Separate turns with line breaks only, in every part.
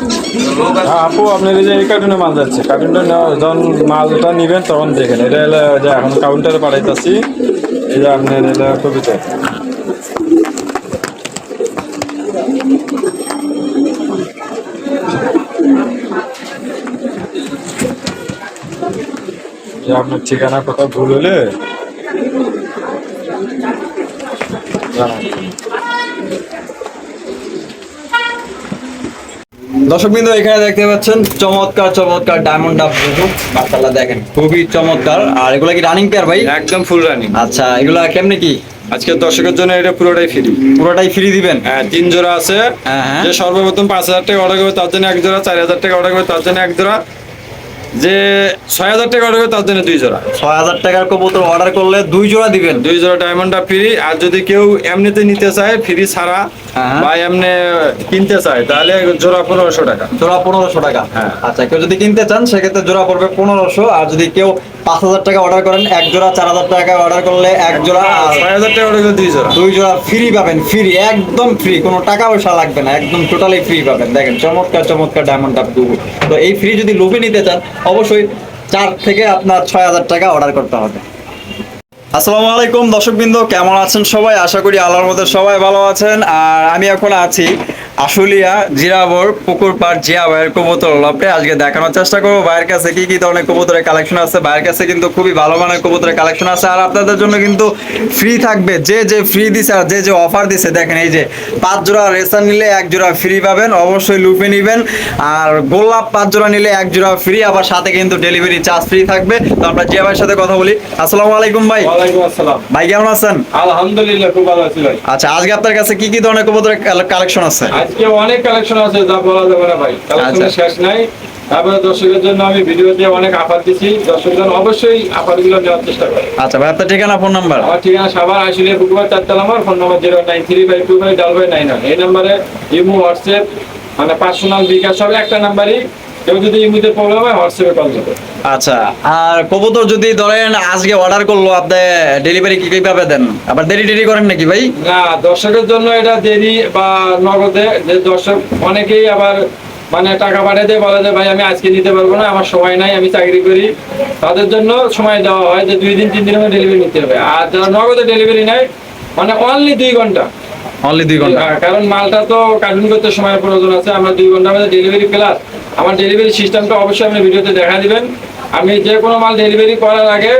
হ্যাঁ, আপু আপনার এই যে এই কার্টুনে মাল যাচ্ছে কার্টুনটা যখন মালটা নেবেন তখন দেখেন। এটা হলো যে এখন কাউন্টারে পাঠাইতেছি। এই যে আপনার এটা কবিতা। আপনার ঠিকানা কোথাও ভুল হলে জানান
দর্শক বিন্দু এখানে দেখতে পাচ্ছেন চমৎকার চমৎকার ডায়মন্ড ডাব মাশাআল্লাহ দেখেন খুবই চমৎকার। আর এগুলা কি রানিং পেয়ার ভাই?
একদম ফুল রানিং
আচ্ছা এগুলা কেমনে কি?
আজকে দর্শকের জন্য এটা পুরোটাই ফ্রি
পুরোটাই ফ্রি দিবেন?
হ্যাঁ তিন জোড়া আছে।
হ্যাঁ, হ্যাঁ।
যে সর্বপ্রথম পাঁচ হাজার টাকা অর্ডার করবে তার জন্য এক জোড়া। চার হাজার টাকা অর্ডার করবে তার জন্য এক জোড়া। যে ছয় হাজার টাকা অর্ডার করবে তার জন্য দুই জোড়া।
ছয় হাজার টাকার কবুতর অর্ডার করলে দুই জোড়া দিবেন।
দুই জোড়া ডায়মন্ডটা ফ্রি আর যদি কেউ এমনিতে নিতে চায় ফ্রি ছাড়া
হ্যাঁ।
বা এমনি কিনতে চায় তাহলে জোড়া পনেরোশো টাকা।
জোড়া পনেরোশো টাকা?
হ্যাঁ।
আচ্ছা কেউ যদি কিনতে চান সেক্ষেত্রে জোড়া পড়বে পনেরোশো আর যদি কেউ পাঁচ হাজার টাকা অর্ডার করেন এক জোড়া চার হাজার টাকা অর্ডার করলে এক জোড়া
ছয় হাজার টাকা অর্ডার দুই জোড়া।
দুই জোড়া ফ্রি পাবেন ফ্রি একদম ফ্রি কোনো টাকা পয়সা লাগবে না একদম টোটালি ফ্রি পাবেন। দেখেন চমৎকার চমৎকার ডায়মন্ড আপ দুবু তো এই ফ্রি যদি লোভে নিতে চান অবশ্যই চার থেকে আপনার ছয় হাজার টাকা অর্ডার করতে হবে। আসসালামু আলাইকুম, দর্শকবৃন্দ, কেমন আছেন সবাই? আশা করি আল্লাহর মধ্যে সবাই ভালো আছেন। আর আমি এখন আছি আশুলিয়া জিরাবর পুকুর পাড় জিয়া ভাইয়ের কবুতর লপে। আজকে দেখানোর চেষ্টা করব ভাইয়ের কাছে কি কি ধরনের কবুতরের কালেকশন আছে। ভাইয়ের কাছে কিন্তু খুবই ভালো মানের কবুতরের কালেকশন আছে। আর আপনাদের জন্য কিন্তু ফ্রি থাকবে। যে যে ফ্রি দিছে আর যে যে অফার দিছে, দেখেন এই যে পাঁচ জোড়া রেসার নিলে এক জোড়া ফ্রি পাবেন। অবশ্যই লুপে নিবেন। আর গোলাপ পাঁচ জোড়া নিলে এক জোড়া ফ্রি আবার সাথে কিন্তু ডেলিভারি চার্জ ফ্রি থাকবে। তো আমরা জিয়া ভাইয়ের সাথে কথা বলি। আসসালামু আলাইকুম ভাই।
ওয়ালাইকুম আসসালাম।
ভাই কেমন আছেন?
আলহামদুলিল্লাহ খুব ভালো আছি ভাই।
আচ্ছা আজকে আপনার কাছে কি কি ধরনের কবুতরের কালেকশন আছে?
আজকে অনেক কালেকশন আছে যা বলা যাবে না ভাই।
আচ্ছা।
শেষ নাই। তারপরে দর্শকের জন্য আমি ভিডিওতে অনেক অফার দিচ্ছি দর্শকজন অবশ্যই অফারগুলো নেওয়ার চেষ্টা করে।
আচ্ছা ভাই আপনার ঠিকানা ফোন নাম্বার?
আমার ঠিকানা সাবার আইসিলিয়া বুকুবার চারতলা আমার phone number zero nine three five two five double five nine এই নাম্বারে ইমো হোয়াটসঅ্যাপ মানে পার্সোনাল বিকাশ হবে একটা নাম্বারই। কেউ যদি ইমুতে প্রবলেম হয় হোয়াটসঅ্যাপে কল করবে।
আচ্ছা আর কবুতর যদি ধরেন আজকে অর্ডার করল আপনি ডেলিভারি কি কীভাবে দেন? আবার দেরি দেরি করেন নাকি ভাই?
না দর্শকের জন্য এটা দেরি বা নগদে যে দর্শক অনেকেই আবার মানে টাকা পাঠিয়ে দিয়ে বলে যে ভাই আমি আজকে নিতে পারব না আমার সময় নাই আমি চাকরি করি। তাদের জন্য সময় দেওয়া হয় যে দুই দিন তিন দিনের মধ্যে ডেলিভারি নিতে হবে। আর যারা নগদে ডেলিভারি নেয় মানে অনলি দুই ঘণ্টা।
অনলি দুই ঘণ্টা।
হ্যাঁ, কারণ মালটা তো কার্টুন করতে সময়ের প্রয়োজন আছে আমরা দুই ঘণ্টার মধ্যে ডেলিভারি প্লাস আমার ডেলিভারি সিস্টেমটা অবশ্যই আপনি ভিডিওতে দেখা দিবেন। আমি যে কোনো মাল ডেলিভারি করার আগে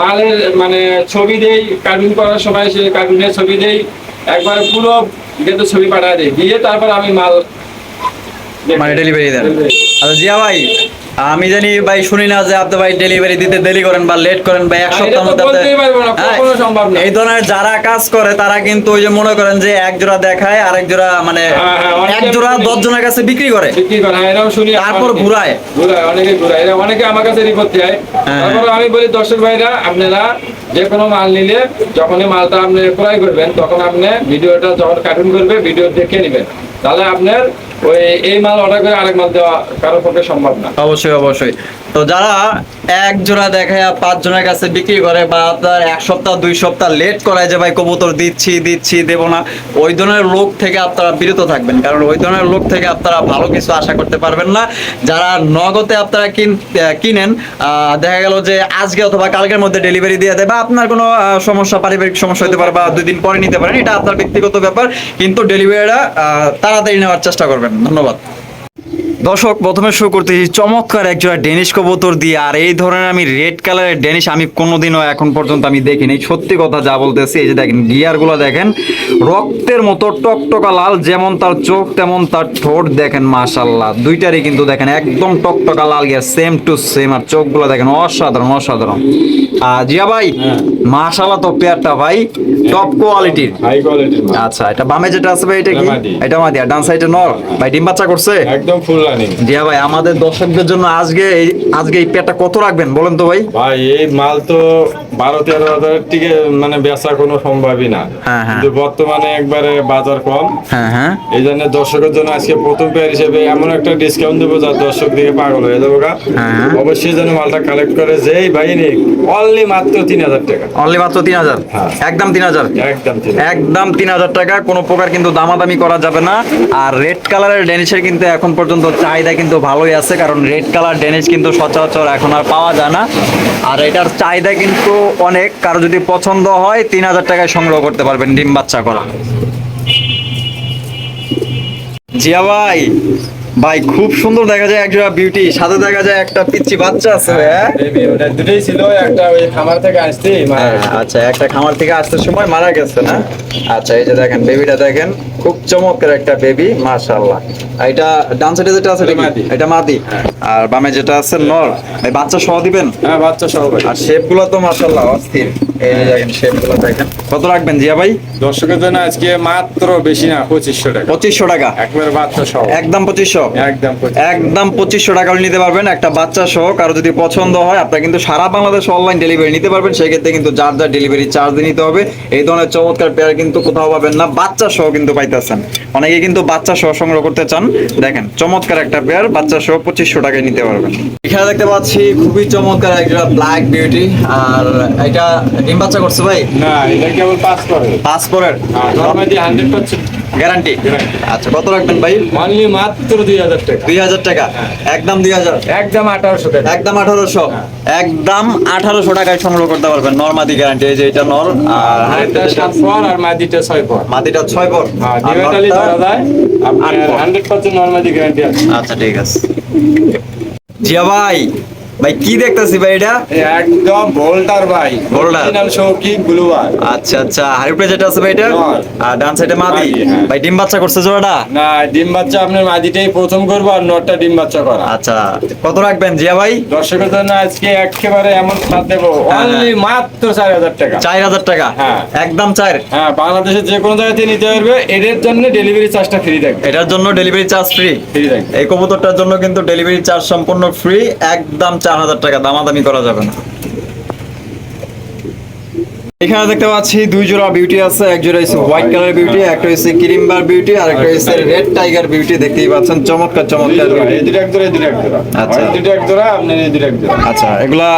মালের মানে ছবি দেই কার্টুন করার সময় সে কার্টুনের ছবি দেই একবার পুরো কিন্তু ছবি পাঠিয়ে দিই। দিয়ে তারপর আমি মাল
মানে ডেলিভারি দেন। আচ্ছা জিয়া ভাই আমি জানি ভাই শুনি না যে আপনি ভাই ডেলিভারি দিতে দেরি করেন বা লেট করেন বা এক
সপ্তাহ
সপ্তাহের মধ্যে হ্যাঁ,
সম্ভব না।
এই ধরনের যারা কাজ করে তারা কিন্তু ওই যে মনে করেন যে এক জোড়া দেখায় আরেক এক জোড়া মানে
হ্যাঁ, হ্যাঁ,
এক জোড়া। দশ জনের কাছে বিক্রি করে
বিক্রি করে এরকম শুনি
তারপর ঘুরায়।
ঘুরায় অনেকে ঘুরায় এরা অনেকে আমার কাছে রিপোর্ট দেয়। তারপর আমি বলি দর্শক ভাইরা আপনারা যে কোনো মাল নিলে যখনই মালটা আপনি ক্রয় করবেন, তখন আপনি ভিডিওটা যখন কার্টুন করবে, ভিডিও দেখে নেবেন। তাহলে আপনার ওই, এই মাল অর্ডার করে আরেক মাল দেওয়া কারোর পক্ষে সম্ভব না।
অবশ্যই অবশ্যই। তো যারা এক জোড়া দেখায় পাঁচ জনের কাছে বিক্রি করে বা আপনার এক সপ্তাহ, দুই সপ্তাহ লেট করায় যে, ভাই, কবুতর দিচ্ছি দিচ্ছি, দেবো না, ওই ধরনের লোক থেকে আপনারা বিরত থাকবেন। কারণ ওই ধরনের লোক থেকে আপনারা ভালো কিছু আশা করতে পারবেন না। যারা নগদে আপনারা কিন কিনেন দেখা গেল যে আজকে অথবা কালকের মধ্যে ডেলিভারি দিয়ে দেয় আপনার কোনো সমস্যা, পারিবারিক সমস্যা হতে পারে বা দুই দিন পরে নিতে পারেন, এটা আপনার ব্যক্তিগত ব্যাপার। কিন্তু ডেলিভারিটা তাড়াতাড়ি নেওয়ার চেষ্টা করবেন। ধন্যবাদ। দর্শক, প্রথমে শুরু করতেছি চমৎকার একজোড়া ডেনিশ কবুতর দিয়ে। আর এই ধরনের আমি রেড কালারের ডেনিশ আমি কোনোদিনও এখন পর্যন্ত আমি দেখিনি। সত্যি কথা যা বলতেছি, এই যে দেখেন, গিয়ারগুলো দেখেন, রক্তের মতো টকটকা লাল, যেমন তার চোখ, তেমন তার ঠোঁট দেখেন মাশাল্লাহ দুইটারই কিন্তু দেখেন একদম টকটকা লাল গিয়ার সেম টু সেম আর চোখগুলো দেখেন অসাধারণ অসাধারণ। জিয়া ভাই মাশাআল্লাহ তো পেয়ারটা ভাই টপ কোয়ালিটির
হাই কোয়ালিটির
আচ্ছা এটা বামে যেটা আছে ভাই এটা কি?
এটা মাদি।
আর ডান সাইডে নর। ভাই ডিম বাচ্চা করছে?
একদম ফুল রানিং
জিয়া ভাই আমাদের দর্শকদের জন্য আজকে আজকে এই পেটটা কত রাখবেন বলেন তো ভাই?
ভাই এই মাল তো বারো তেরো হাজারের থেকে মানে বেচা কোনো সম্ভবই না।
হ্যাঁ, হ্যাঁ।
কিন্তু বর্তমানে একবারে বাজার কম।
হ্যাঁ
এই জন্য দর্শকের জন্য আজকে প্রথম পেয়ার হিসেবে এমন একটা ডিসকাউন্ট দেবো যার দর্শক দিকে পাগল হয়ে যাব গা। অবশ্যই যেন মালটা কালেক্ট করে যেই নিক অনলি মাত্র তিন হাজার টাকা।
অনলি মাত্র তিন হাজার। একদম তিন হাজার?
একদম তিন
হাজার। টাকা কোনো প্রকার কিন্তু দামাদামি করা যাবে না। আর রেড কালারের ডেনিশের কিন্তু এখন পর্যন্ত চাহিদা কিন্তু ভালোই আছে কারণ রেড কালার ডেনিশ কিন্তু সচরাচর এখন আর পাওয়া যায় না। আর এটার চাহিদা কিন্তু অনেক, কারও যদি পছন্দ হয়, তিন হাজার টাকায় সংগ্রহ করতে পারবেন ডিম বাচ্চা করা। জিয়া ভাই ভাই খুব সুন্দর দেখা যায় একজোড়া বিউটি সাথে দেখা যায় একটা পিচ্ছি বাচ্চা আছে হ্যাঁ
বেবি ওটা দুটোই ছিল একটা ওই খামার থেকে আসছি মারা
হ্যাঁ, আচ্ছা একটা খামার থেকে আসতে সময় মারা গেছে না? আচ্ছা এই যে দেখেন বেবিটা দেখেন খুব চমৎকার একটা বেবি মাশাআল্লাহ। এটা ডান সাইডে যেটা আছে এটা
মাদি।
আর বামে যেটা আছে নর। এই বাচ্চা সহ দিবেন?
হ্যাঁ বাচ্চা সহ
আর শেপগুলো তো মাশাআল্লাহ অস্থির। এই যে দেখেন শেপগুলো দেখেন। কত রাখবেন জিয়া ভাই?
দর্শকের জন্য আজকে মাত্র বেশি না পঁচিশশো টাকা।
পঁচিশশো টাকা।
একবারে বাচ্চা সহ।
একদম পঁচিশশো
একদম 25
একদম পঁচিশশো টাকা নিতে পারবেন। একটা বাচ্চা সহ কারও যদি পছন্দ হয় আপনারা কিন্তু সারা বাংলাদেশ অনলাইন ডেলিভারি নিতে পারবেন। সেক্ষেত্রে কিন্তু যার যার ডেলিভারি চার্জ নিতে হবে। এই ধরনের চমৎকার পেয়ার কিন্তু কোথাও পাবেন না। বাচ্চা সহ কিন্তু পাইতেছেন। অনেকে কিন্তু বাচ্চা সহ সংগ্রহ করতে চান। দেখেন চমৎকার একটা পেয়ার বাচ্চা সহ পঁচিশশো টাকায় নিতে পারবেন। এখানে দেখতে পাচ্ছি খুবই চমৎকার একটা ব্ল্যাক বিউটি আর এটা ডিম বাচ্চা করছে ভাই?
না এটা কেবল
পাসপোর্টের
আর নর্মালি হান্ড্রেড পার্সেন্ট
গ্যারান্টি। আচ্ছা কত রাখবেন ভাই?
অনলি মাত্র দুই হাজার টাকা।
দুই হাজার টাকা। একদম দুই হাজার।
একদম আঠারোশো টাকা।
একদম আঠারোশো। একদম আঠারোশো টাকায় সংগ্রহ করতে পারবেন নর্মাদি গ্যারান্টি এই যে এটা নর আর
সাত পর আর মাদিটা ছয় পর।
মাদিটা ছয় পর।
হ্যাঁ ধরা যায়। হান্ড্রেড পার্সেন্ট নর্মালি গ্যারান্টি আছে।
আচ্ছা ঠিক আছে। জিয়া ভাই ভাই কি দেখতেছি ভাই এটা?
একদম বোল্ডার ভাই।
Boulder।
অরিজিনাল শৌকি ব্লুয়ার
আচ্ছা আচ্ছা হারিপ্রে যেটা আছে ভাই এটা? আর ডান সাইডে মাদি?
হ্যাঁ।
ভাই ডিম বাচ্চা করছে জোড়াটা?
না ডিম বাচ্চা আপনার মাদিটাই প্রথম করব আর নটটা ডিম বাচ্চা করা।
আচ্ছা কত রাখবেন জিয়া ভাই?
দর্শকের জন্য আজকে একেবারে এমন ছাড় দেবো।
হ্যাঁ,
অনলি মাত্র চার হাজার টাকা।
চার হাজার টাকা?
হ্যাঁ।
একদম চার?
হ্যাঁ বাংলাদেশের যে কোনো জায়গাতে নিতে পারবে। এদের জন্য ডেলিভারি চার্জটা ফ্রি থাকবে।
এটার জন্য ডেলিভারি চার্জ ফ্রি
ফ্রি থাকবে।
এই কবুতরটার জন্য কিন্তু ডেলিভারি চার্জ সম্পূর্ণ ফ্রি একদম চার হাজার টাকা দামাদামি করা যাবে না। এখানে দেখতে পাচ্ছি দুই জোড়া বিউটি আছে এক জোড়া হচ্ছে হোয়াইট কালার বিউটি একটা হচ্ছে ক্রিমবার বিউটি আর একটা হচ্ছে রেড টাইগার বিউটি দেখতেই পাচ্ছেন চমৎকার চমৎকার
এই দুটো এক জোড়া এই দুটো এক জোড়া।
আচ্ছা।
দুটো এক জোড়া আপনার এই দুটো এক জোড়া।
আচ্ছা এগুলা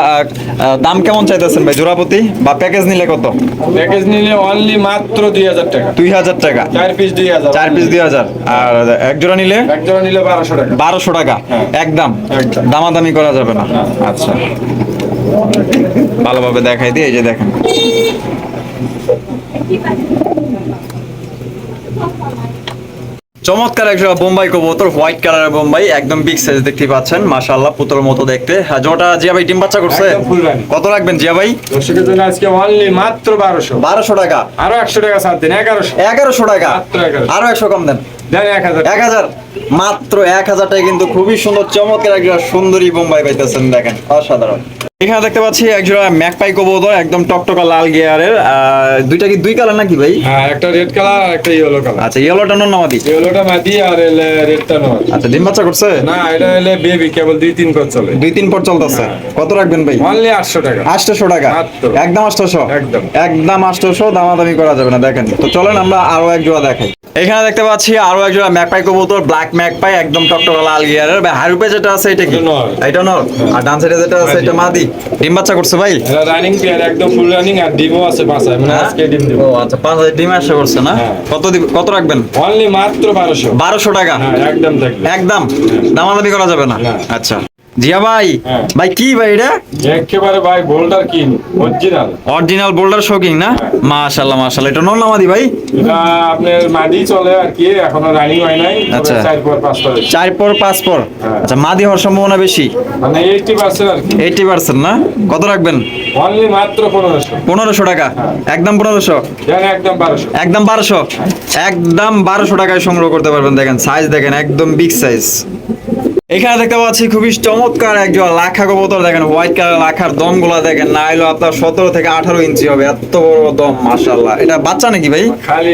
দাম কেমন চাইতেছেন ভাই জোড়াপতি বা প্যাকেজ নিলে কত?
প্যাকেজ নিলে অনলি মাত্র দুই হাজার টাকা।
দুই হাজার টাকা।
চার পিস দুই হাজার।
চার পিস দুই হাজার। আর এক জোড়া নিলে?
এক জোড়া নিলে বারোশো টাকা।
বারোশো টাকা।
হ্যাঁ।
একদম। দামাদামি করা যাবে না।
না।
আচ্ছা। ভালোভাবে দেখাই দিই এই যে দেখেন। চমৎকার একটা বোম্বাই কবুতর হোয়াইট কালারের বোম্বাই একদম বিগ সাইজ দেখতে পাচ্ছেন। মাশাআল্লাহ পুতোর মতো দেখতে। হ্যাঁ জোটা জিয়া ভাই ডিম বাচ্চা করছে। কত রাখবেন জিয়া ভাই
দর্শকের জন্য আজকে অনলি মাত্র বারোশো।
বারোশো টাকা।
আরও একশো টাকা ছাড় দিন এগারোশো।
এগারোশো টাকা।
মাত্র 1100
আরও একশো কম দেন।
দেন এক হাজার।
এক হাজার। মাত্র এক হাজার টাকা কিন্তু খুবই সুন্দর চমৎকার একটা সুন্দরী বোম্বাই পাইতেছেন দেখেন। অসাধারণ। এখানে দেখতে পাচ্ছি একজোড়া ম্যাকপাই কবুতর একদম টকটকা লাল গিয়ারের দুইটা কি দুই কালার নাকি ভাই?
হ্যাঁ একটা রেড কালার আর একটা ইয়েলো কালার
আচ্ছা ইয়েলোটা নন নামাদি
ইয়েলোটা মাদি আর রেডটা নয়
আচ্ছা ডিম বাচ্চা করছে?
না এটা এলে বেবি কেবল দুই তিন কর চলে।
দুই তিন পর চলতেছে। কত রাখবেন ভাই?
অনলি আটশো টাকা।
আটশোশো টাকা।
মাত্র।
একদম আটশোশো
একদম।
একদম আটশোশো দামাদামি করা যাবে না দেখেন। তো চলেন আমরা আরও এক জোড়া দেখাই। এখানে দেখতে পাচ্ছি আরও এক জোড়া ম্যাকপাই কবুতর ব্ল্যাক ম্যাকপাই একদম টকটকা লাল গিয়ারের ভাই হারুপে যেটা আছে এটা কি।
এটা নর।
আর ডান সাইডে যেটা আছে এটা মাদি। ডিম বাচ্চা করছে ভাই?
রানিং পেয়ার একদম ফুল রানিং আর ডিমও আছে বাসায়। মানে
হ্যাঁ?
আজকে ডিম দিব।
ও আচ্ছা পাঁচ হাজার ডিম আসে করছে না?
হ্যাঁ।
কত দিব কত রাখবেন?
অনলি মাত্র 1200
1200 টাকা?
হ্যাঁ একদম থাকবে।
একদম? দামাদামি করা যাবে না। আচ্ছা। জিয়া ভাই
হ্যাঁ।
ভাই কি ভাই এটা?
একেবারে ভাই বোল্ডার কিন অরিজিনাল
অরিজিনাল বোল্ডার শোকিং না? মাশাল্লাহ মাশাল্লাহ এটা নন নামাদি ভাই?
এটা আপনার মাটি চলে আর কি এখনও রানিং হয় নাই।
আচ্ছা।
পর পর
পর। পর
হ্যাঁ।
আচ্ছা মাদি হওয়ার সম্ভাবনা বেশি?
মানে এইটটি পার্সেন্ট আর কি।
এইটি পার্সেন্ট না? কত রাখবেন?
অনলি মাত্র পনেরোশো।
পনেরোশো টাকা? একদম পনেরোশো?
দেন একদম বারোশো।
একদম বারোশো? একদম বারোশো টাকায় সংগ্রহ করতে পারবেন দেখেন। সাইজ দেখেন একদম বিগ সাইজ এখানে দেখতে পাচ্ছি খুবই চমৎকার একজন লাখা কবুতর। দেখেন হোয়াইট কালার লাখার দমগুলা দেখেন না এলো আপনার সতেরো থেকে আঠারো ইঞ্চি হবে এত বড় দম মাসাল্লাহ এটা বাচ্চা নাকি ভাই?
খালি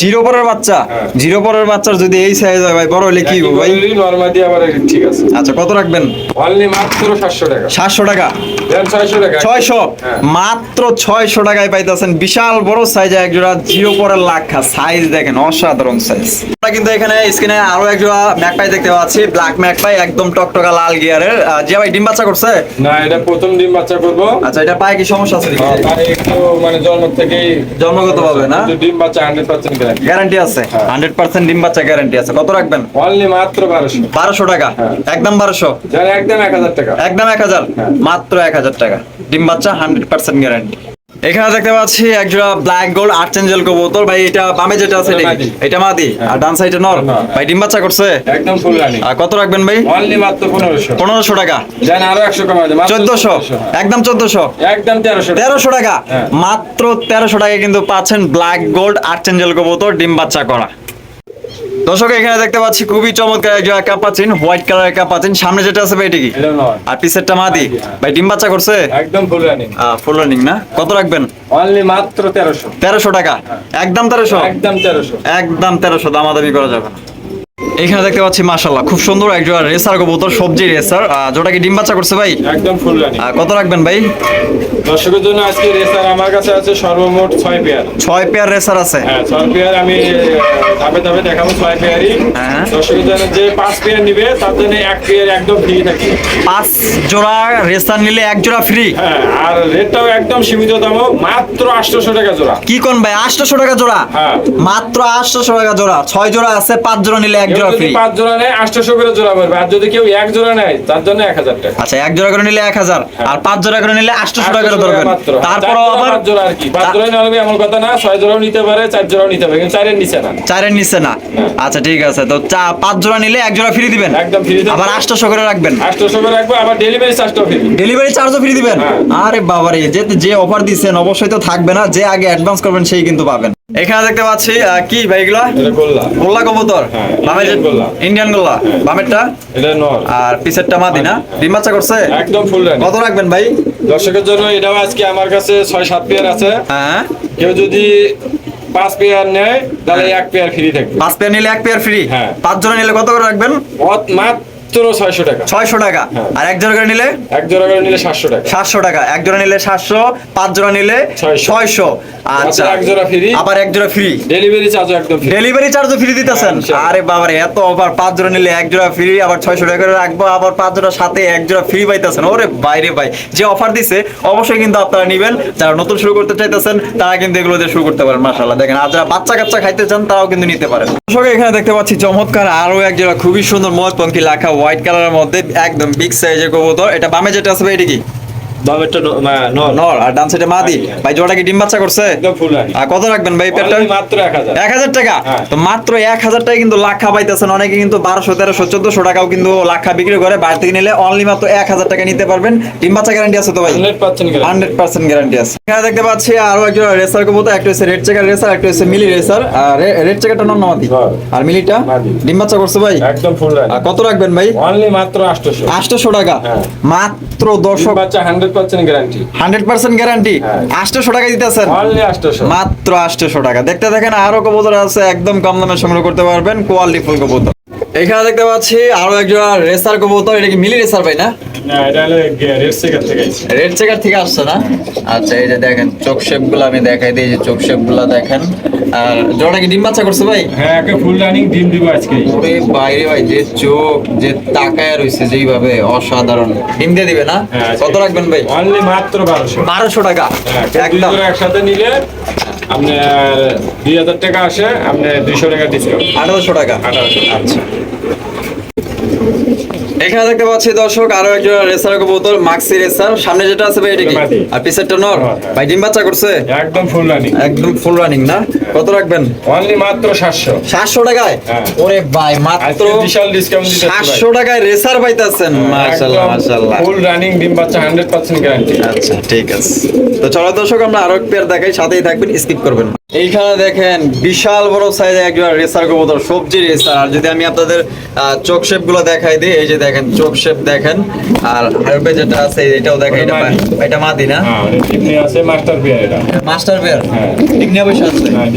জিরো
পরের বাচ্চা।
হ্যাঁ।
জিরো পরের বাচ্চার যদি এই সাইজ হয় ভাই বড় হলে কি ভাই?
নর্মাদি আবার ঠিক আছে।
আচ্ছা কত রাখবেন?
অনলি মাত্র সাতশো টাকা।
সাতশো টাকা?
দেন ছয়শো টাকা।
ছয়শো?
হ্যাঁ।
মাত্র ছয়শো টাকায় পাইতেছেন বিশাল বড় সাইজ এক জোড়া জিরো পরের লাখা। সাইজ দেখেন অসাধারণ সাইজ আমরা কিন্তু এখানে স্ক্রিনে আরও এক জোড়া ম্যাকপাই দেখতে পাচ্ছি। ব্ল্যাক ম্যাকপাই একদম টকটকা লাল গিয়ারের। জিয়া ভাই ডিম বাচ্চা করছে?
না এটা প্রথম ডিম বাচ্চা করব।
আচ্ছা এটা পায়ে কি সমস্যা আছে
হ্যাঁ, তাই একটু মানে জন্ম থেকেই
জন্মগতভাবে না?
ডিম বাচ্চা হান্ড্রেড পার্সেন্ট গ্যারান্টি
গ্যারান্টি আছে?
হ্যাঁ।
হান্ড্রেড পার্সেন্ট ডিম বাচ্চা গ্যারান্টি আছে। কত রাখবেন?
অনলি মাত্র বারোশো।
বারোশো টাকা?
হ্যাঁ।
একদম বারোশো?
যারা একদম এক হাজার টাকা।
একদম এক হাজার?
হ্যাঁ।
মাত্র এক হাজার টাকা। ডিম বাচ্চা হান্ড্রেড পার্সেন্ট গ্যারান্টি এখানে দেখতে পাচ্ছি একজোড়া ব্ল্যাক গোল্ড আর্চেঞ্জেল কবুতর। ভাই এটা বামে যেটা আছে
এটা মাদি। হ্যাঁ।
আর ডান সাইডে নর।
নর।
ভাই ডিম বাচ্চা করছে?
একদম ফুল রানি।
আর কত রাখবেন ভাই?
অনলি মাত্র 1500
1500 টাকা।
জানেন আরও 100 কমাই দেন
1400 একদম 1400
একদম 1300
1300 টাকা।
হ্যাঁ।
মাত্র 1300 টাকা কিন্তু পাচ্ছেন ব্ল্যাক গোল্ড আর্চেঞ্জেল কবুতর ডিম বাচ্চা করা। দর্শক এখানে দেখতে পাচ্ছি খুবই চমৎকার একজন পাচ্ছেন হোয়াইট কালারের কাপাচিন সামনে যেটা আছে ভাই এটা কি? আর পিসেরটা মাদি?
হ্যাঁ।
ভাই ডিম বাচ্চা করছে?
একদম ফুল রানিং
ফুল রানিং না? কত রাখবেন?
অনলি মাত্র তেরোশো।
তেরোশো টাকা? একদম তেরোশো?
একদম তেরোশো।
একদম তেরোশো দামাদামি করা যাবে না। এখানে দেখতে পাচ্ছি মাশাল্লাহ খুব সুন্দর একজন রেসার কবুতর সবজি রেসার। যেটা কি ডিম বাচ্চা করছে ভাই?
একদম ফুল রানি।
কত রাখবেন ভাই?
দর্শকের জন্য আজকে রেসার আমার কাছে আছে সর্বমোট ছয় পেয়ার।
ছয় পেয়ার রেসার আছে?
হ্যাঁ ছয় পেয়ার আমি ধাপে ধাপে দেখাবো ছয় পেয়ারই।
হ্যাঁ।
দর্শকের জন্য যে পাঁচ পেয়ার নিবে তার জন্য এক পেয়ার একদম ফ্রি থাকি।
পাঁচ জোড়া রেসার নিলে এক জোড়া ফ্রি
হ্যাঁ আর রেটটাও একদম সীমিত দাম মাত্র আটশোশো টাকা জোড়া।
কি কোন ভাই আটশোশো টাকা জোড়া?
হ্যাঁ।
মাত্র আটশোশো টাকা জোড়া ছয় জোড়া আছে পাঁচ জোড়া নিলে এক জোড়া ফ্রি
পাঁচ জোড়া নেয় আটশোশো করে জোড়া পড়বে আর যদি কেউ এক জোড়া নেয় তার জন্য এক হাজার টাকা।
আচ্ছা এক জোড়া করে নিলে এক হাজার আর পাঁচ জোড়া করে নিলে আটশোশো টাকা করে
800
ধরবেন
মাত্র।
তারপর আবার
পাঁচ জোড়া আর কি। পাঁচ জোড়া নেওয়া এমন কথা না ছয় জোড়াও নিতে পারে চার জোড়াও নিতে পারে কিন্তু চারের নিচে না।
চারের নিচে না। আচ্ছা ঠিক আছে। তো চা পাঁচ জোড়া নিলে এক জোড়া ফ্রি দিবেন?
একদম ফ্রি
আবার আটশোশো করে রাখবেন?
আটশোশো করে রাখব আবার ডেলিভারি চার্জটাও ফ্রি
ডেলিভারি চার্জও ফ্রি দিবেন?
হ্যাঁ।
আরে বাবারে যে যে অফার দিচ্ছেন অবশ্যই তো থাকবে না। যে আগে অ্যাডভান্স করবেন সেই কিন্তু পাবেন। এখানে দেখতে পাচ্ছি কি ভাই এগুলা? গোল্লা। কবুতর?
হ্যাঁ,
বামে ইন্ডিয়ান গোল্লা। বামেরটা? আর পিছেরটা মাদি না? ডিম বাচ্চা করছে?
একদম ফুল
কত রাখবেন ভাই?
দর্শকের জন্য এটাও আজকে আমার কাছে ছয় সাত পেয়ার আছে।
হ্যাঁ।
কেউ যদি পাঁচ পেয়ার নেয় তাহলে এক পেয়ার ফ্রি থাকবে।
পাঁচ পেয়ার নিলে এক পেয়ার ফ্রি
হ্যাঁ।
পাঁচ জোড়া নিলে কত করে রাখবেন?
অত- মাত্র ছয়শো টাকা।
ছয়শো টাকা। আর এক জোড়া করে নিলে?
এক জোড়া করে নিলে সাতশো টাকা।
সাতশো টাকা। এক জোড়া নিলে সাতশো পাঁচ জোড়া নিলে
ছয়শো।
ছয়শো। আচ্ছা।
এক জোড়া ফ্রি
আবার এক জোড়া ফ্রি
ডেলিভারি চার্জও একদম
ডেলিভারি চার্জও ফ্রি দিতেছেন? আরে বাবারে এত অফার পাঁচ জোড়া নিলে এক জোড়া ফ্রি আবার ছয়শো টাকা করে রাখব আবার পাঁচ জোড়া সাথে এক জোড়া ফ্রি পাইতেছেন। ওরে বাইরে ভাই যে অফার দিছে অবশ্যই কিন্তু আপনারা নিবেন। যারা নতুন শুরু করতে চাইতেছেন তারা কিন্তু এগুলো দিয়ে শুরু করতে পারেন মাশাআল্লাহ। দেখেন আর যারা বাচ্চা কাচ্চা খাইতে চান তারাও কিন্তু নিতে পারেন। এখানে দেখতে পাচ্ছি চমৎকার আরও এক জোড়া খুবই সুন্দর মত পঙ্কি লেখা হোয়াইট কালারের মধ্যে একদম বিগ সাইজের কবুতর। এটা বামে যেটা আসবে এটা কি?
দামেরটা নর।
নর আর ডান সাইডে মাদি। ভাই জোড়া কি ডিম বাচ্চা করছে?
একদম ফুল
আর কত রাখবেন ভাই পেটটা?
মাত্র
টাকা?
হ্যাঁ।
তো মাত্র এক হাজার টাকা কিন্তু লাখা পাইতেছেন অনেকে কিন্তু বারোশো তেরোশো চোদ্দশো টাকাও কিন্তু লাখা বিক্রি করে। বাইরে থেকে নিলে অনলি মাত্র এক হাজার টাকা নিতে পারবেন। ডিম বাচ্চা গ্যারান্টি আছে তো ভাই?
Hundred percent
hundred percent guarantee আছে। এখানে দেখতে পাচ্ছি আরও একজন রেসার কবুতর একটা হচ্ছে রেড চেকার রেসার একটা হচ্ছে মিলি রেসার আর রেড চেকারটা নন নামাতি
হ্যাঁ।
আর মিলিটা ডিম বাচ্চা করছে ভাই?
একদম ফুল
আর কত রাখবেন ভাই?
অনলি মাত্র আটশোশো।
আটশোশো টাকা।
হ্যাঁ।
মাত্র দর্শক
বাচ্চা হান্ড্রেড পার্সেন্ট গ্যারান্টি
টাকা দিতেছেন?
অনলি আটশোশো।
মাত্র আটশোশো টাকা। দেখতে দেখেন আরও কবুতর আছে একদম কম দামে সংগ্রহ করতে পারবেন। কোয়ালিটি ফুল কবুতর। এখানে দেখতে পাচ্ছি আরও একজন রেসার কবুতর। এটা কি মিলি রেসার ভাই না?
না এটা হলো রেড
চেকার থেকে আসছে। না? আচ্ছা এই যে দেখেন চোখ শেপগুলো আমি দেখাই দিই যে চোখ শেপগুলা দেখেন। আর জোড়া কি ডিম বাচ্চা করছে ভাই?
হ্যাঁ একে ফুল রানিং ডিম দিব আজকে।
ওরে বাইরে ভাই যে চোখ যে তাকায় রয়েছে যেইভাবে অসাধারণ। ডিম দিয়ে দিবে না?
হ্যাঁ,
কত রাখবেন ভাই?
অনলি মাত্র বারোশো।
বারোশো টাকা।
হ্যাঁ,
একদম।
একসাথে নিলে আপনার দুই হাজার টাকা আসে আপনি দুইশো টাকা ডিসকাউন্ট
আঠারোশো টাকা।
আঠারোশো
আচ্ছা। এখানে দেখতে পাচ্ছি দর্শক আরও একজন রেসার কবুতর মাক্সি রেসার। সামনে যেটা আছে ভাই এটা কি? আর পিছেরটা নর?
হ্যাঁ, হ্যাঁ।
ভাই ডিম বাচ্চা করছে?
একদম ফুল রানিং
একদম ফুল রানিং না? কত রাখবেন?
অনলি মাত্র সাতশো।
সাতশো টাকায়?
হ্যাঁ।
ওরে ভাই মাত্র
বিশাল ডিসকাউন্ট দিতে
সাতশো টাকায় রেসার পাইতেছেন। মাশাল্লাহ মাশাল্লাহ
ফুল রানিং ডিম বাচ্চা হান্ড্রেড পার্সেন্ট গ্যারান্টি
আচ্ছা ঠিক আছে। তো চলো দর্শক আমরা আরও এক পেয়ার দেখাই সাথেই থাকবেন স্কিপ করবেন না। এইখানে দেখেন বিশাল বড় সাইজের একজন রেসার কবুতর সবজি রেসার আর যদি আমি আপনাদের চোখ শেপগুলো দেখাই দিই এই যে দেখেন চোখ শেপ দেখেন। আর হারবে যেটা আছে এটাও দেখেন এটা। এটা মাদি না?
হ্যাঁ টিপনি আছে মাস্টার এটা।
মাস্টার
হ্যাঁ।
ঠিক আছে।
হ্যাঁ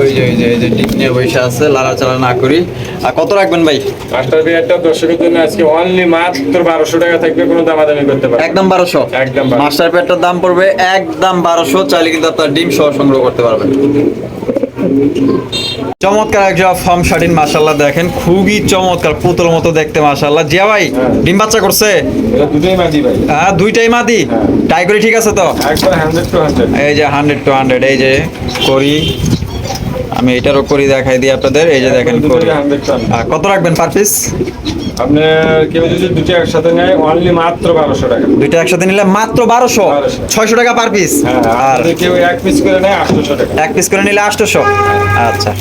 ওই যে ওই যে এই যে আছে লাড়াচাড়া না করি। আর কত রাখবেন ভাই?
মাস্টার বিয়ারটা দর্শকের জন্য আজকে অনলি মাত্র বারোশো টাকা থাকবে কোনো দামাদামি করতে পারবে
একদম বারোশো।
একদম
মাস্টার পেয়ারটার দাম পড়বে একদম বারোশো চাইলে কিন্তু আপনার ডিম সহ সংগ্রহ করতে পারবেন। চমৎকার একজন ফার্ম শার্টিন মাসাল্লাহ দেখেন খুবই চমৎকার পুতুল মতো দেখতে মাসাল্লাহ জিয়া ভাই
হ্যাঁ।
ডিম বাচ্চা করছে?
মাদি ভাই।
হ্যাঁ দুইটাই মাদি?
টাইগরি
টাই করে ঠিক আছে তো? এই যে হান্ড্রেড টু হান্ড্রেড এই যে করি। আমি এটারও করি দেখাই দিই আপনাদের এই যে দেখেন
হান্ড্রেড
আর কত রাখবেন পার পিস
আপনার কেউ যদি দুটো একসাথে নেয় অনলি মাত্র বারোশো টাকা।
দুইটা একসাথে নিলে মাত্র বারোশো? ছয়শো টাকা পার পিস
হ্যাঁ
আর
আর কেউ এক পিস করে নেয় আটশোশো টাকা।
এক পিস করে নিলে আটশোশো? আচ্ছা।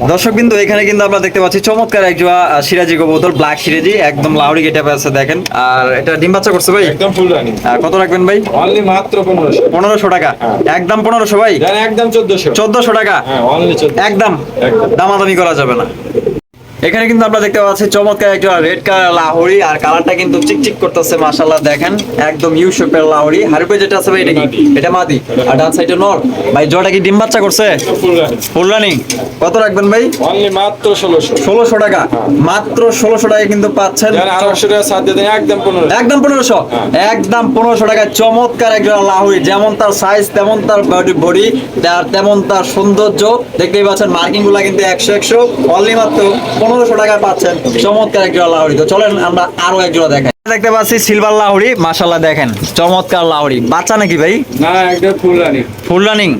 দর্শক বিন্দু এখানে কিন্তু আমরা দেখতে পাচ্ছি চমৎকার এক জোড়া সিরাজি কবুতর ব্ল্যাক সিরাজি একদম লাউড়ি গেটে আছে দেখেন। আর এটা ডিম বাচ্চা করছে ভাই?
একদম ফুল রানি
কত রাখবেন ভাই?
অনলি মাত্র 1500
1500 টাকা।
হ্যাঁ।
একদম 1500 ভাই?
একদম 1400
1400 টাকা?
হ্যাঁ অনলি চোদ্দ
একদম।
একদম।
দামাদামি করা যাবে না। এখানে কিন্তু আমরা দেখতে পাচ্ছি চমৎকার একটা রেড কালার লাহোরি আর কালারটা কিন্তু চিকচিক করতেছে মাশাআল্লাহ দেখেন একদম ইউ শেপের লাহোরি। হারপে যেটা আছে ভাই এটা কি? এটা মাদি। আর ডান সাইডে নর। ভাই জোড়া কি ডিম বাচ্চা করছে?
Full running.
কত রাখবেন ভাই?
অনলি মাত্র ষোলোশো।
ষোলোশো টাকা। মাত্র ষোলোশো টাকায় কিন্তু পাচ্ছেন
দেন আড়াইশো টাকা সাত দিয়ে দেন একদম পনেরো
একদম পনেরোশো।
হ্যাঁ।
একদম পনেরোশো টাকায় চমৎকার একজন লাহুরি। যেমন তার সাইজ তেমন তার বডি বডি তার তেমন তার সৌন্দর্য। দেখতেই পাচ্ছেন মার্কিংগুলা কিন্তু একশো একশো। অনলি মাত্র পনেরোশো টাকায় পাচ্ছেন। চমৎকার লাহুরি তো চলেন আমরা আরও দেখাই। দেখতে পাচ্ছি সিলভার লাহুরি মাশাল্লাহ দেখেন চমৎকার লাহুরি বাচ্চা নাকি ভাই?
না একদম ফুল রানিং
ফুল রানিং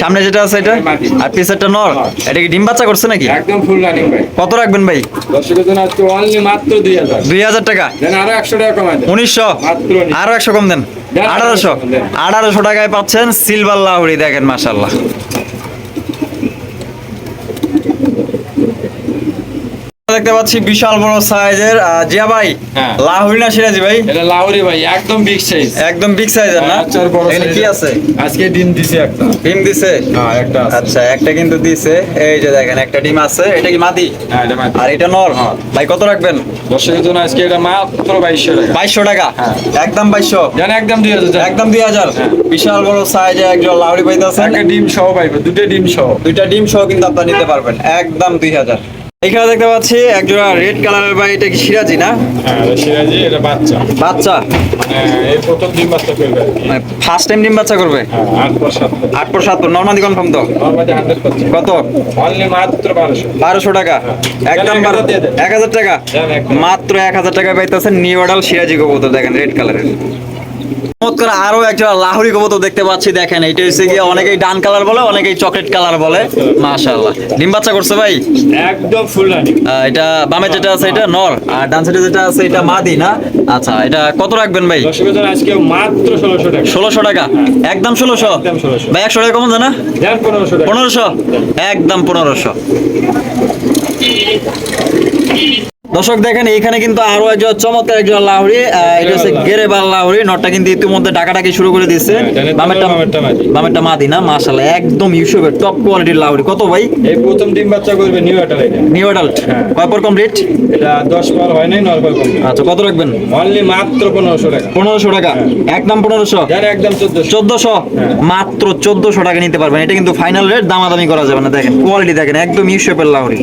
সামনে যেটা আছে এটা? আর পিছেরটা নর?
হ্যাঁ।
এটা কি ডিম বাচ্চা করছে নাকি?
একদম ফুল রানিং ভাই।
কত রাখবেন ভাই?
দর্শকের জন্য আজকে অনলি মাত্র দুই হাজার।
টাকা।
দেন আরও একশো টাকা কমাই দেন।
উনিশশো?
মাত্র
আরও একশো কম দেন। আঠারোশো। আঠারোশো টাকায় পাচ্ছেন সিলভার লাহুরি দেখেন মাসাল্লাহ দেখতে পাচ্ছি বিশাল বড় সাইজের জিয়া ভাই
হ্যাঁ।
লাহুরি না সিরাজি ভাই?
এটা লাউরি ভাই একদম বিগ সাইজ
একদম বিগ সাইজের না?
আচ্ছা বড়
এখানে কি আছে?
আজকে ডিম দিছে একটা।
ডিম দিছে?
হ্যাঁ একটা আছে।
আচ্ছা একটা কিন্তু দিছে। এই যে দেখেন একটা ডিম আছে। এটা কি মাদি?
হ্যাঁ এটা মাত্র
আর এটা নর?
হ্যাঁ।
ভাই কত রাখবেন?
দর্শকের জন্য আজকে এটা মাত্র বাইশশো টাকা।
বাইশশো টাকা?
হ্যাঁ।
একদম বাইশশো?
দেন একদম দুই হাজার টাকা
একদম দুই হাজার?
হ্যাঁ।
বিশাল বড় সাইজে একজন লাউরি পাইতেছেন
একটা ডিম সহ পাইবে দুটো ডিম সহ।
দুইটা ডিম সহ কিন্তু আপনারা নিতে পারবেন। একদম দুই হাজার। এখানে দেখতে পাচ্ছি একজোড়া রেড কালারের বা এটা কি সিরাজি না?
হ্যাঁ সিরাজি এটা বাচ্চা।
বাচ্চা?
মানে এই প্রথম ডিম বাচ্চা করবে কি।
ফার্স্ট টাইম ডিম বাচ্চা করবে?
হ্যাঁ আট পর সাত।
আট পর সাত নর্মাদি কনফার্ম তো। কত?
অনলি মাত্র বারোশো।
বারোশো টাকা। একদম
এক হাজার
এক হাজার টাকা? মাত্র এক হাজার টাকা পাইতেছেন নিউ অর্ডাল সিরাজি কবুতর দেখেন রেড কালারের চমৎকার আরও একটা লাহুরি কবুতর দেখতে পাচ্ছি দেখেন এটা হচ্ছে গিয়ে অনেকেই ডান কালার বলে অনেকেই চকলেট কালার বলে। মাশাআল্লাহ। ডিম বাচ্চা করছে ভাই?
একদম ফুল
এটা বামে যেটা আছে এটা নর আর ডান সাইডে যেটা আছে এটা মাদি না? আচ্ছা এটা কত রাখবেন ভাই?
আজকে মাত্র ষোলোশো টাকা।
ষোলোশো টাকা? একদম ষোলোশো?
একদম 1600
ভাই একশো টাকা কমন জানা?
দেন পনেরোশো টাকা।
পনেরোশো? একদম পনেরোশো। দর্শক দেখেন এখানে কিন্তু আরও একজন চমৎকার একজন লাহরি এটা হচ্ছে গেরেবাল লাহরি নটটা কিন্তু ইতিমধ্যে ডাকাটাকি শুরু করে দিচ্ছে
হ্যাঁ,
বামেরটা
বামেরটা মাদি।
না মাশাআল্লাহ একদম ইউসুফের টপ কোয়ালিটির লাহরি কত ভাই?
এই প্রথম ডিম বাচ্চা করবে নিউ এটা।
নিউ অ্যাডাল্ট
হ্যাঁ।
কয় পর কমপ্লিট
এটা দশ পার হয় নাই নর্মাল কমবে
আচ্ছা কত রাখবেন?
অনলি মাত্র পনেরোশো টাকা।
পনেরোশো টাকা। একদম পনেরোশো?
দেন একদম চোদ্দশো।
চোদ্দশো? মাত্র চোদ্দশো টাকা নিতে পারবেন। এটা কিন্তু ফাইনাল রেট দামাদামি করা যাবে না। দেখেন কোয়ালিটি দেখেন একদম ইউসেপের লাহরি